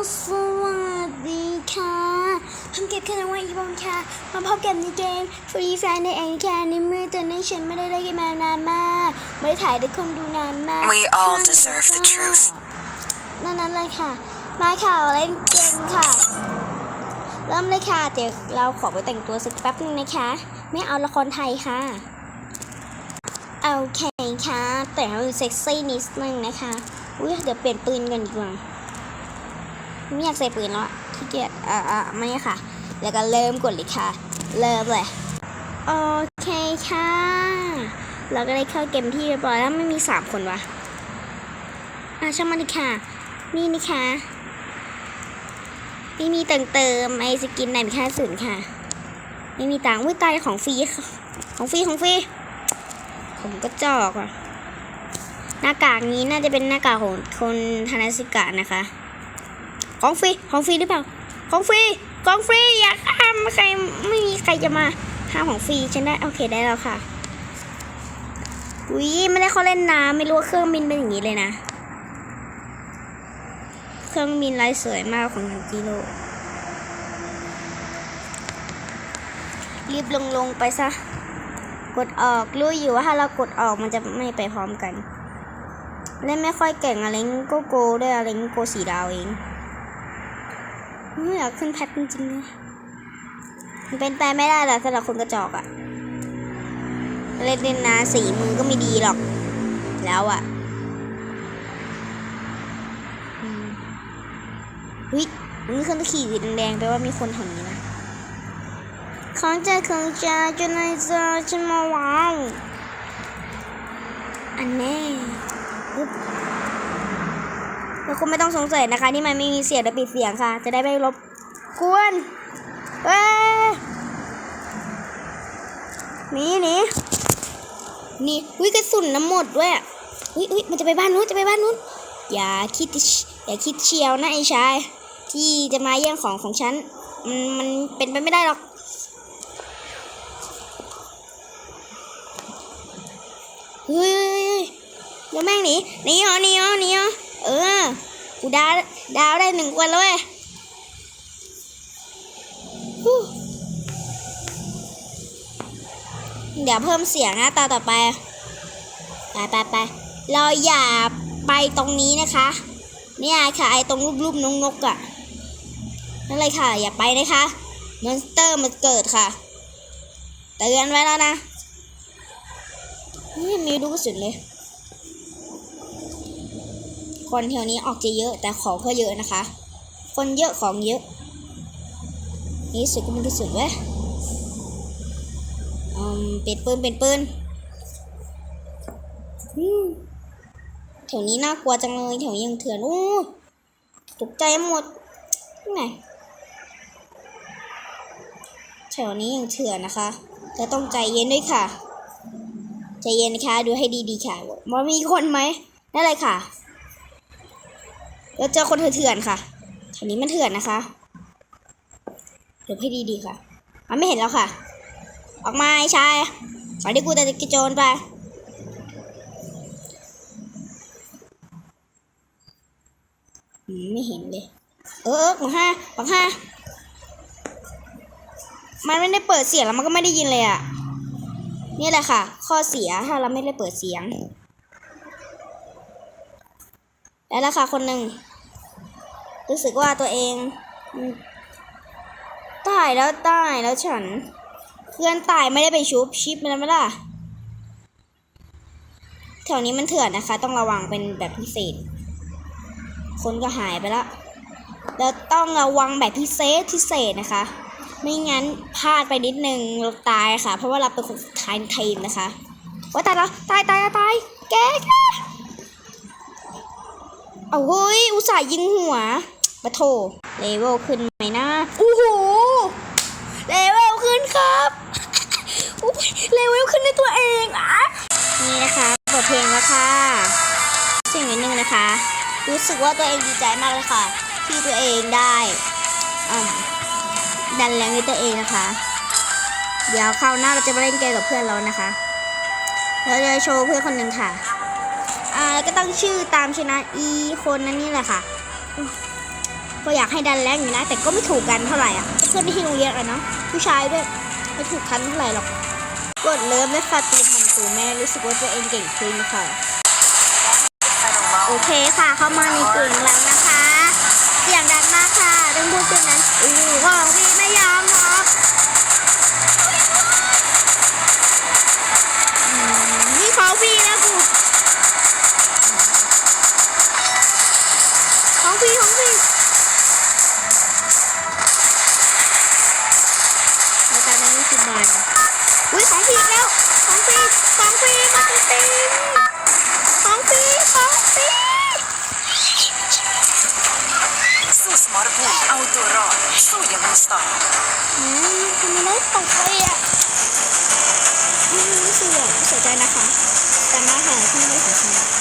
สวัสดีค่ะผมเก็บแค่นวันอีบองค่ะ มาพบกันในเกมฟรีไฟในแองค่ะในเมื่อตอนนี้ฉันไม่ได้เล่นเกมมานานมาก ไม่ได้ถ่ายได้คนดูนานมาก We all deserve the truth. นั่นนั้นเลยค่ะ มาค่ะเล่นเกมค่ะ เริ่มเลยค่ะเดี๋ยวเราขอไปแต่งตัวสักแป๊บนึงนะคะ ไม่เอาละครไทยค่ะโอเคค่ะ แต่งให้มันเซ็กซี่นิดนึงนะคะอุ้ยเดี๋ยวเปลี่ยนปืนกันดีกว่า ไม่อยากใส่ปืนแล้วขี้เกียจอ่าอ่าไม่ค่ะ แล้วก็เริ่มกดเลยค่ะ เริ่มเลย โอเคค่ะ เราก็ได้เข้าเกมที่เรียบร้อยแล้วไม่มีสามคนวะอะช่างมันดีค่ะ นี่นะคะไม่มีเติมเติมไอสกินไหนมีค่าศูนย์ค่ะ ไม่มีตังค์วิตายของฟรีของฟรีของฟรีผมก็จอกอะหน้ากากนี้น่าจะเป็นหน้ากากของคนธนสิกะนะคะ ของฟรี ของฟรีหรือเปล่า ของฟรี ของฟรี อยากห้ามใครไม่มีใครจะมาห้ามของฟรีฉันได้ โอเคได้แล้วค่ะ อุ้ยไม่ได้เขาเล่นน้ำไม่รู้ว่าเครื่องบินเป็นอย่างนี้เลยนะ เครื่องบินลายสวยมากของทันจิโร่รีบลงลงไปซะ กดออกรู้อยู่ว่าถ้าเรากดออกมันจะไม่ไปพร้อมกัน เล่นไม่ค่อยเก่งอะไรงี้ก็โก้ด้วยอะไรงโกสีดาวเอง ไม่อยากขึ้นแพทจริงๆเลยมันเป็นไปไม่ได้หรอกสำหรับคนกระจอกอะเล่นเล่นนะสีมือก็ไม่ดีหรอก แล้วอะอืมเฮ้ยมันขึ้นตะขีดสีแดงๆแปลว่ามีคนแถวนี้นะของเจอของเจอจนไอเจอฉันมาว้าวอันแน่ แล้วคุณไม่ต้องสงสัยนะคะที่มันไม่มีเสียงและปิดเสียงค่ะ จะได้ไม่รบกวนเอ้หนีหนีนี่อุ้ยกระสุนน้ำหมดด้วยอะอุ้ยอุ้ยมันจะไปบ้านนู้นจะไปบ้านนู้นอย่าคิดอย่าคิดเชียวนะไอ้ชาย ที่จะมาแย่งของของฉันมันมันเป็นไปไม่ได้หรอกเฮ้ยเดี๋ยวแม่งหนีหนีเหรอหนีเหรอหนีเหรอเออ กูดาวดาวได้หนึ่งคนแล้วเว้ยฮู้เดี๋ยวเพิ่มเสียงนะตาต่อไป ไปไปไปเราอย่าไปตรงนี้นะคะ เนี่ยค่ะไอตรงรูปๆนกนกอะนั่นเลยค่ะ อย่าไปนะคะมอนสเตอร์มันเกิดค่ะเตือนไว้แล้วนะนี่มีลูกระสุนเลย คนแถวนี้ออกจะเยอะแต่ของก็เยอะนะคะ คนเยอะของเยอะ นี่สุดก็มีกระสุนเว้ยอืมเป็นปืนเป็นปืนอืมแถวนี้น่ากลัวจังเลยแถวนี้ยังเถื่อนอู้ตกใจหมดที่ไหนแถวนี้ยังเถื่อนนะคะแต่ต้องใจเย็นด้วยค่ะ ใจเย็นนะคะดูให้ดีๆค่ะว่ามีคนไหมนั่นเลยค่ะ เราเจอคนเถื่อนๆค่ะแถวนี้มันเถื่อนนะคะดูให้ดีๆค่ะ มันไม่เห็นแล้วค่ะ ออกมาไอ้ชายขอที่กูจะกระโจนไปไม่เห็นเลย เออเออของห้าของห้ามันไม่ได้เปิดเสียงแล้วมันก็ไม่ได้ยินเลยอะ นี่แหละค่ะ ข้อเสียถ้าเราไม่ได้เปิดเสียง แล้วราคาคนหนึ่ง รู้สึกว่าตัวเองตายแล้วตายแล้วฉัน เพื่อนตายไม่ได้ไปชุบชิปมันไหมล่ะแถวนี้มันเถื่อนนะคะ ต้องระวังเป็นแบบพิเศษ คนก็หายไปแล้วแล้วต้องระวังแบบพิเศษพิเศษนะคะ ไม่งั้นพลาดไปนิดนึงเราตายค่ะ เพราะว่าเราเป็นคนท้ายทีมนะคะว่าตายแล้วตายตายตายแกแกเอาเฮ้ยอุตส่าห์ยิงหัว ปะโถเลเวลขึ้นไหมนะโอ้โหเลเวลขึ้นครับอุ๊ยเลเวลขึ้นในตัวเองอะนี่นะคะบทเพลงแล้วค่ะเสียงนิดนึงนะคะ รู้สึกว่าตัวเองดีใจมากเลยค่ะ ที่ตัวเองได้อืมดันแรงในตัวเองนะคะ เดี๋ยวคราวหน้าเราจะมาเล่นเกมกับเพื่อนเรานะคะเราจะโชว์เพื่อนคนหนึ่งค่ะอ่าก็ตั้งชื่อตามชนะอีคนนั้นนี่แหละค่ะ ก็อยากให้ดันแรงอยู่นะ แต่ก็ไม่ถูกกันเท่าไหร่อะเพื่อนที่โรงเรียนอะเนาะผู้ชายด้วยไม่ถูกกันเท่าไหร่หรอกกดเลิฟแลยค่ะตีมันตูแม่รู้สึกว่าตัวเองเก่งขึ้นค่ะโอเคค่ะ เข้ามาในเกมแล้วนะคะ เสียงดังมากค่ะต้องพูดตัวนั้นอู้ของพี่ไม่ยอมหรอ สู้สมรภูมิเอาตัวรอด สู้อย่างมีสไตล์อืมทำไมได้ตกไปอะอืมรู้สึกแบบเสียใจนะคะ แต่มาหาที่ไม่ถึงฉัน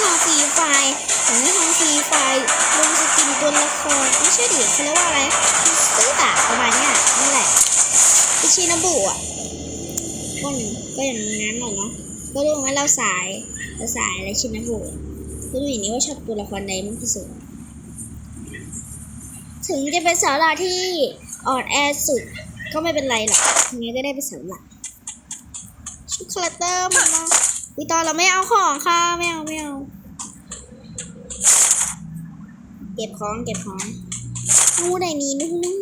อยากให้ทำฟรีไฟล์อยากให้ทำฟรีไฟลงสกินตัวละครไม่ใช่ดิเขาเรียกว่าอะไรซื้อตาประมาณเนี้ยนั่นแหละพิชินบุอะก็อย่างก็อย่างนั้นหน่อยเนาะก็รู้ไหมเราสายเราสายอะไรชินบุก็รู้อย่างนี้ว่าชอบตัวละครใดมากที่สุดถึงจะเป็นสาวหลาที่อ่อนแอสุดก็ไม่เป็นไรหรอกยังไงก็ได้เป็นสาวหลักชุดคาแรคเตอร์มันมา วิตอนเราไม่เอาของค่ะไม่เอาไม่เอาเก็บของเก็บของนู่นไหนนี้นู่นู่น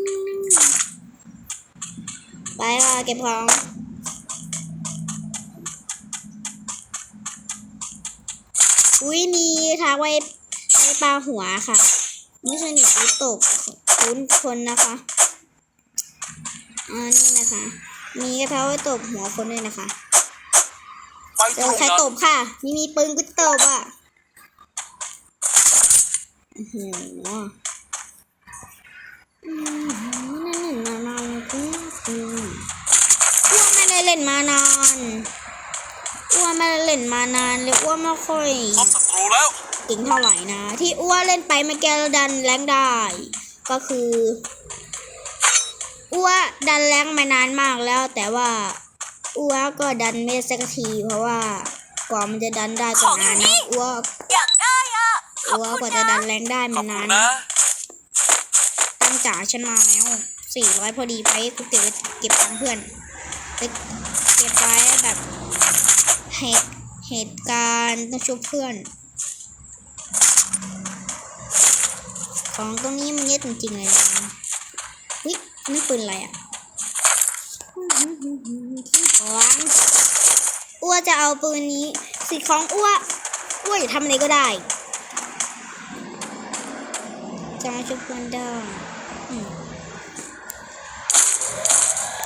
ไปค่ะเก็บของอุ้ยมีทาไว้ไว้ปลาหัวค่ะนี่คือหนีบตกคุ้นคนนะคะอ่านี่นะคะ มีกระเท้าไว้ตบหัวคนด้วยนะคะ ไปเจตรองใครนั้นตบค่ะมีมีปืนกูตบอะอื้อหืออืมนั่นนั่นนานานกูอืมอ้วนไม่ได้เล่นมานานอ้วนไม่ได้เล่นมานานเลยอ้วนไม่ค่อยพบศัตรูแล้วเก่งเท่าไหร่นะ ที่อ้วนเล่นไปเมื่อกี้เราดันแรงได้ ก็คืออ้วนดันแรงมานานมากแล้วแต่ว่า อ้วนก็ดันไม่ได้สักทีเพราะว่ากว่ามันจะดันได้ก็นานนะอ้วนอยากได้อะอ้วนกว่าจะดันแรงได้ขอมับนคุนาณนนะตั้งจ๋าฉันมาแล้วสี่ร้อยพอดีไปกูเก็บไว้เก็บตังค์เพื่อนไปเก็บไว้แบบเหตุเหตุการณ์ต้องช่วยเพื่อน ของตรงนี้มันเยอะจริงๆเลยนะวินี่ปืนอะไรอะ ของอ้วจะเอาปืนนี้สิของอ้วอ้วอย่าทำอะไรก็ได้จะมาช่วยเพื่อนได้อืม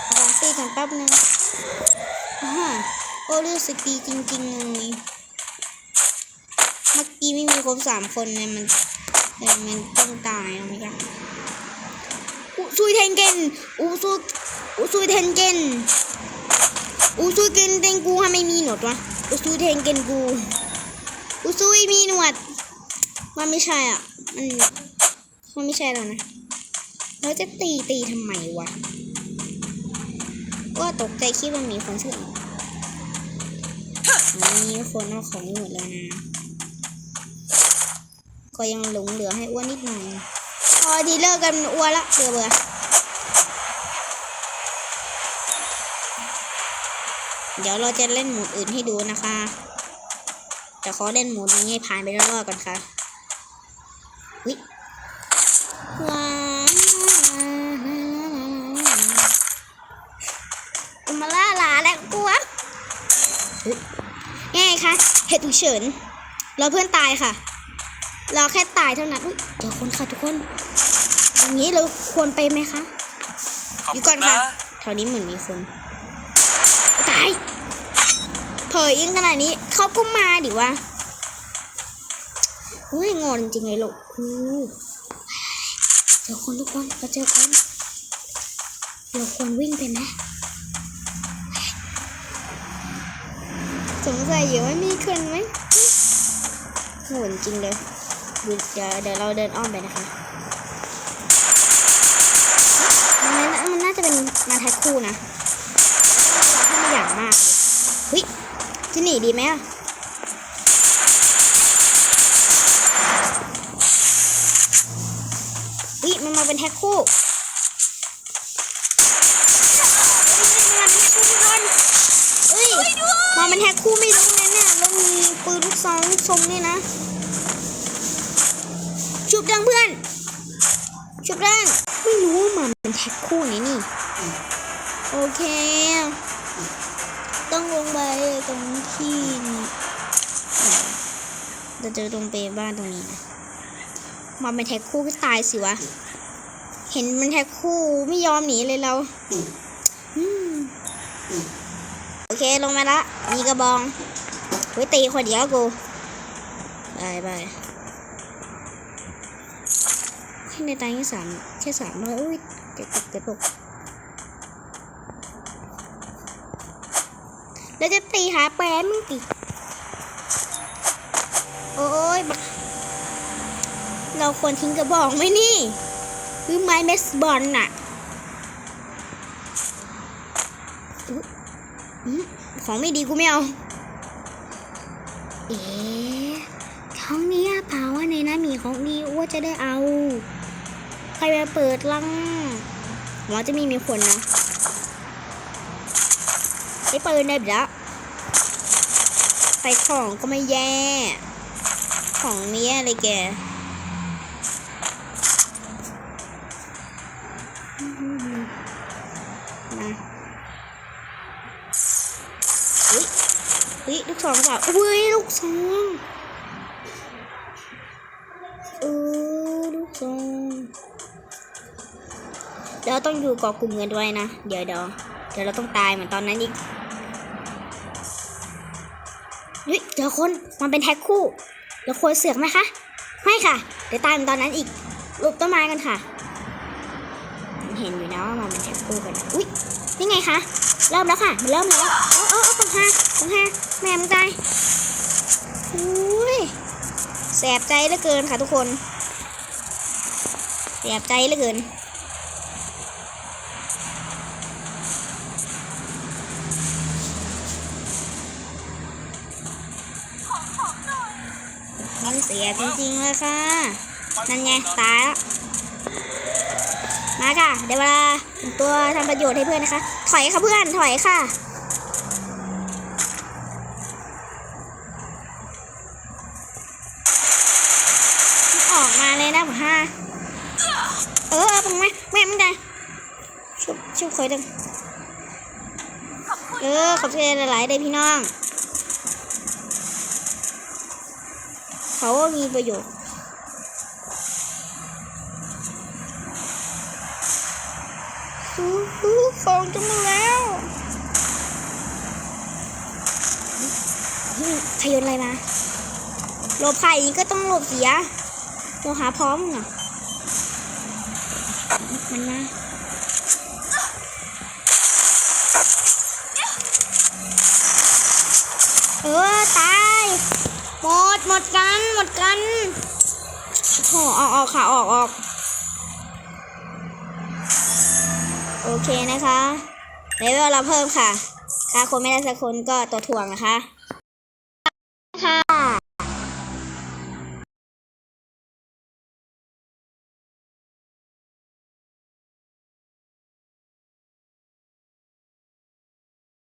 เอาของฟรีกันแป๊บนึงอ่าโอ้รู้สึกดีจริงๆเลยเมื่อกี้ไม่มีครบสามคนเนี่ยมันแต่มันต้องตายเอาไหมคะอุซุยเทนเกนอุซุ อุซุยเทนเกนอุซุยเกนเทนกูทำไมมีหนวดวะอุซุยเทนเกนกูอุซุยมีหนวดมันไม่ใช่อะมันมันไม่ใช่แล้วนะแล้วจะตีตีทำไมวะก็ตกใจคิดว่ามีคนชื่อมีคนเอาของหมดแล้วนะ ก็ยังหลงเหลือให้อ้วนนิดหน่อยพอดีเลิกกันอ้วนละเบื่อเบื่อ เดี๋ยวเราจะเล่นหมดอื่นให้ดูนะคะแต่ขอเล่นหมดนี้ให้ผ่านไปรอบๆก่อนค่ะวิว้าวมาล่าหลาแล้วกลัวอุ๊ยยังไงคะเหตุฉุกเฉินเราเพื่อนตายค่ะ เราแค่ตายเท่านั้นเดี๋ยวคนค่ะทุกคนอย่างนี้เราควรไปไหมคะออยู่ก่อนค่ะนะแถวนี้เหมือนมีคนตาย เผยยิงขนาดนี้เขาก็มาดิวะเฮ้ยงอนจริงๆเลยลูกอู้เจอคนทุกคนเราเจอคนเราควรวิ่งไปไหมสงสัยอยู่ว่ามีคนไหมโหดจริงเลยเดี๋ยวเดี๋ยวเราเดินอ้อมไปนะคะมันน่าจะเป็นมาแท็กคู่นะที่ไม่อย่างมาก จะหนีดีไหมอะเฮ้ยมันมาเป็นแท็กคู่เฮ้ยมันมาเป็นแท็กคู่ไม่รู้เลยเนี่ยแล้วมีปืนลูกซองลูกทรงนี่นะ ชุบดังเพื่อน ชุบดังไม่รู้ว่ามันเป็นแท็กคู่นี้นี่ โอเค ตรงที่เราเจอตรงเปบ้านตรงนี้นะมันเป็นแท็กคู่ก็ตายสิวะ เห็นมันแท็กคู่ไม่ยอมหนีเลยเราโอเคลงมาละ มีกระบองไว้ตีคนเดียวกูบายบายแค่ในตายแค่สามแค่สามร้อยอุ้ยเจ็ดตกเจ็ดตก แล้วจะตีหาแปรมึงติโอ้ยเราควรทิ้งกระบอกไหมนี่ คือไม้เบสบอลน่ะอของไม่ดีกูไม่เอา เอ๊ะท้องนี้เปล่าว่าในนั้นมีของดีอ้วจะได้เอา ใครไปเปิดลังหวังว่าจะมีมีคนนะ ไอ้ปืนได้ปแล้วใส่ของก็ไม่แย่ ของไม่แย่เลยแกมาเฮ้ยเฮ้ยลูกซองเปล่าอุ้ยลูกซองเออลูกซองเดี๋ยวต้องอยู่เกาะกลุ่มกันด้วยนะ เดี๋ยวเดี๋ยวเดี๋ยวเราต้องตายเหมือนตอนนั้นอีก เฮ้ยเจอคนมันเป็นแท็กคู่เราควรเสือกไหมคะไม่ค่ะ เดี๋ยวตายมือนตอนนั้นอีกหลบต้นไม้กันค่ะ เห็นอยู่นะว่ามันเป็นแท็กคู่กันอุ้ยนี่ไงคะเริ่มแล้วค่ะมันเริ่มแล้วเออเออเออปังฮาปังฮาแม่มึงตายอุ้ยแสบใจเหลือเกินค่ะทุกคนแสบใจเหลือเกิน ยจริงๆเลยค่ะ นั่นไง ตายแล้ว มาค่ะ เดี๋ยวเวลาตัวทำประโยชน์ให้เพื่อนนะคะ ถอยค่ะเพื่อน ถอยค่ะออกมาเลยนะผมห้าเออผมไม่ไม่ไม่ได้ชุบชุบคอยดึงเออขอบใจหลายๆเลยพี่น้อง เขาว่ามีประโยชน์อู้หูของจะมาแล้วนี่ใครโยนอะไรมาหลบไข่ก็ต้องหลบเสียเราหาพร้อมเหรอมันมา เออ ตาย หม ดหมดกันหมดกันโอ้ออกออกค่ะออกออกโอเคนะคะเลเวลเราเพิ่มค่ะถ้าคนไม่ได้สักคนก็ตัวถ่วงนะคะ